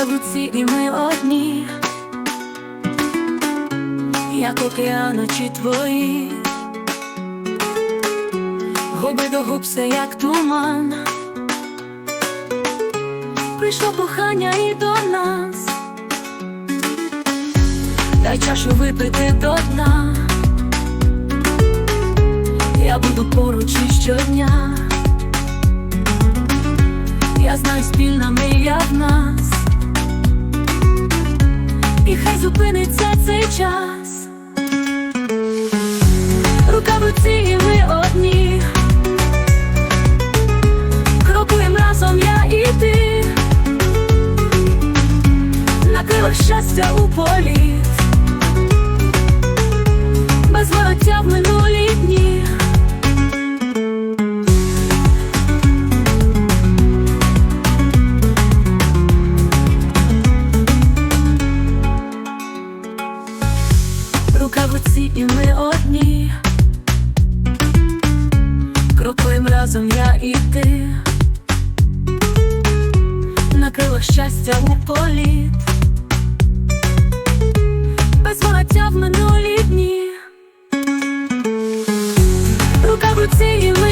Руці і ми одні, як океаночі твої, губи до губ все як туман. Прийшло кохання і до нас, дай чашу випити до дна. Я буду поруч і щодня. Я знаю, спільна мрія в зупиниться цей час. Рука і ми одні. Крокуємо разом я і ти. На щастя у політ. Руці і ми одні. Крокуємо разом я і ти. Накрило щастя у політ. Без вороття в минулі дні. Рука в руці і ми